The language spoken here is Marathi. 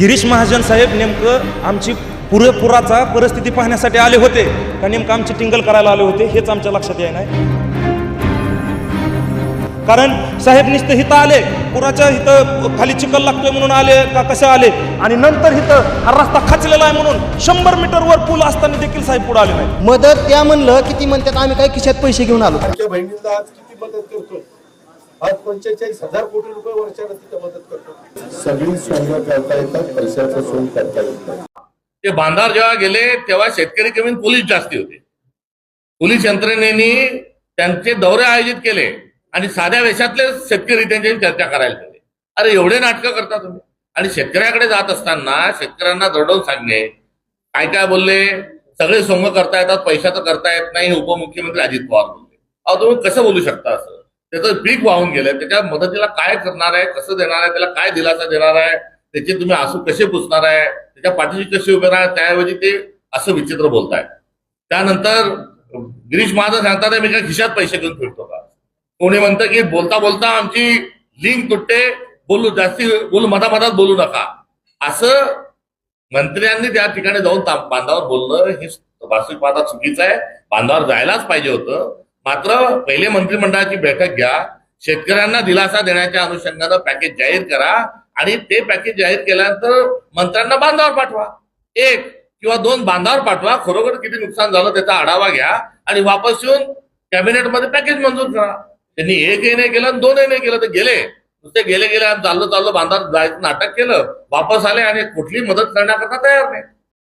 गिरीश महाजन साहेब नेमकं आमची पुरेपुराचा परिस्थिती पाहण्यासाठी आले होते का नेमकं आमची टिंगल करायला आले होते हेच आमच्या लक्षात नाही. कारण साहेब नुसतं हिथं आले पुराच्या इथं खाली चिखल लागतोय म्हणून आले का कसे आले? आणि नंतर इथं हा रस्ता खचलेला आहे म्हणून शंभर मीटरवर पूल असताना देखील साहेब पुढे आले नाही मदत त्या म्हणलं की ती म्हणतात आम्ही काय खिशात पैसे घेऊन आलो? आमच्या बहिणीला आज किती मदत करतो आज पंचेचाळीस हजार कोटी रुपये वर्षाला तिथं मदत करतो. सगळी संघ करता येतात पैशाचं सोय करता येत नाही. ते बांधावर जेव्हा गेले तेव्हा शेतकरी कमी पोलीस जास्ती होते. पोलीस यंत्रणेने त्यांचे दौरे आयोजित केले आणि साध्या वेशातले शेतकरी त्यांच्याशी चर्चा करायला गेले अरे एवढे नाटकं करता तुम्ही. आणि शेतकऱ्याकडे जात असताना शेतकऱ्यांना दडवून सांगणे. काय काय बोलले? सगळे सोंग करता येतात पैशाचं करता येत नाही उपमुख्यमंत्री अजित पवार बोलले. अहो तुम्ही कसं बोलू शकता असं? त्याचं पीक वाहून गेलंय. त्याच्या मदतीला काय करणार आहे? कसं देणार आहे? त्याला काय दिलासा देणार आहे? त्याचे तुम्ही आसू कसे पुसणार आहे? त्याच्या पाठीशी कसे उभे राहणार? त्याऐवजी ते असं विचित्र बोलताय त्यानंतर गिरीश महाजन सांगतात मी काय खिशात पैसे घेऊन फिरतो का? कोणी म्हणतं की बोलता बोलता आमची लिंक तुटते. बोलू जास्ती बोलू मधामधात बोलू नका. असं मंत्र्यांनी त्या ठिकाणी जाऊन बांधावर बोलणं हे वास्तविक पाहता चुकीचं आहे. बांधावर जायलाच पाहिजे होतं. मात्र पहिले मंत्रिमंडळाची बैठक घ्या शेतकऱ्यांना दिलासा देण्याच्या अनुषंगानं पॅकेज जाहीर करा आणि ते पॅकेज जाहीर केल्यानंतर मंत्र्यांना बांधावर पाठवा. एक किंवा दोन बांधावर पाठवा खरोखर किती नुकसान झालं त्याचा आढावा घ्या आणि वापस येऊन कॅबिनेटमध्ये पॅकेज मंजूर करा. त्यांनी एकही नाही केलं आणि दोनही नाही केलं तर गेले. नुसते गेले गेले आणि चाललं चाललं बांधावर जायचं नाटक केलं वापस आले आणि कुठली मदत करण्याकरता तयार नाही.